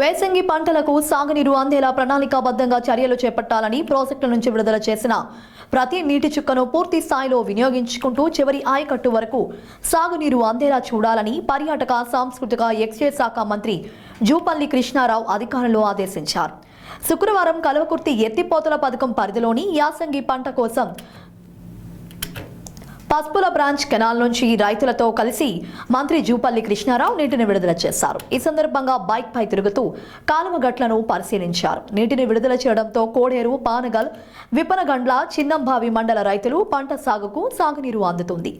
వేసంగి పంటలకు సాగునీరు అందేలా ప్రణాళికాబద్ధంగా చర్యలు చేపట్టాలని ప్రాజెక్టుల నుంచి విడుదల చేసిన ప్రతి నీటి చుక్కను పూర్తి స్థాయిలో వినియోగించుకుంటూ చివరి ఆయకట్టు వరకు సాగునీరు అందేలా చూడాలని పర్యాటక సాంస్కృతిక ఎక్సైజ్ శాఖ మంత్రి జూపల్లి కృష్ణారావు అధికారులు ఆదేశించారు. శుక్రవారం కలవకుర్తి ఎత్తిపోతల పథకం పరిధిలోని యాసంగి పంట కోసం పసుపుల బ్రాంచ్ కెనాల్ నుంచి రైతులతో కలిసి మంత్రి జూపల్లి కృష్ణారావు నీటిని విడుదల చేశారు. ఈ సందర్భంగా బైక్ పై తిరుగుతూ కాలువ గట్లను పరిశీలించారు. నీటిని విడుదల చేయడంతో కోడేరు పానగల్ విపనగండ్ల చిన్నంబావి మండల రైతులు పంట సాగుకు సాగునీరు అందుతుంది.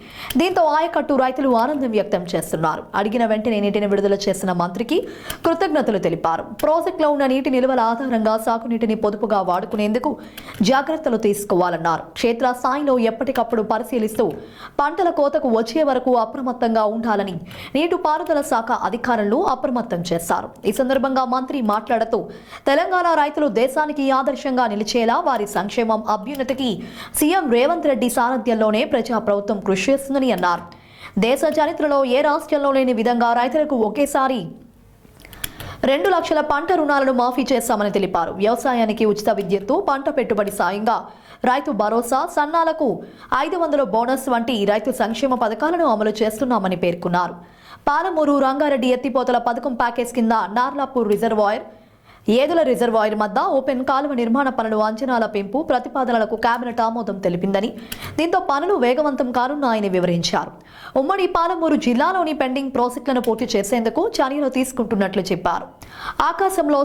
దీంతో ఆయకట్టు రైతులు ఆనందం వ్యక్తం చేస్తున్నారు. అడిగిన వెంటనే నీటిని విడుదల చేసిన మంత్రికి కృతజ్ఞతలు తెలిపారు. ప్రాజెక్టులో ఉన్న నీటి నిల్వల ఆధారంగా సాగునీటిని పొదుపుగా వాడుకునేందుకు జాగ్రత్తలు తీసుకోవాలన్నారు. క్షేత్ర స్థాయిలో ఎప్పటికప్పుడు పరిశీలిస్తూ పంటల కోతకు వచ్చే వరకు అప్రమత్తంగా ఉండాలని నీటిపారుదల శాఖ అధికారులు అప్రమత్తం చేశారు. ఈ సందర్భంగా మంత్రి మాట్లాడుతూ తెలంగాణ రైతులు దేశానికి ఆదర్శంగా నిలిచేలా వారి సంక్షేమం అభ్యున్నతికి సీఎం రేవంత్ రెడ్డి సారథ్యంలోనే ప్రజా ప్రభుత్వం కృషి చేస్తుందని అన్నారు. దేశ చరిత్రలో ఏ రాష్ట్రంలో లేని విధంగా రైతులకు ఒకేసారి రెండు లక్షల పంట రుణాలను మాఫీ చేస్తామని తెలిపారు. వ్యవసాయానికి ఉచిత విద్యుత్తు పంట పెట్టుబడి సాయంగా రైతు భరోసా సన్నాలకు ఐదు వందల బోనస్ వంటి రైతు సంక్షేమ పథకాలను అమలు చేస్తున్నామని పేర్కొన్నారు. పాలమూరు రంగారెడ్డి ఎత్తిపోతల పథకం ప్యాకేజ్ కింద నార్లాపూర్ రిజర్వాయర్ ఏదుల రిజర్వాయర్ మధ్య ఓపెన్ కాలువ నిర్మాణ పనులు అంచనాల పెంపు ప్రతిపాదనలకు కేబినెట్ ఆమోదం తెలిపిందని. దీంతో పనులు వేగవంతం కానున్నాయని వివరించారు. ఉమ్మడి పాలమూరు జిల్లాలోని పెండింగ్ ప్రాజెక్టులను పూర్తి చేసేందుకు చర్యలు తీసుకుంటున్నట్లు చెప్పారు. ఆకాశంలో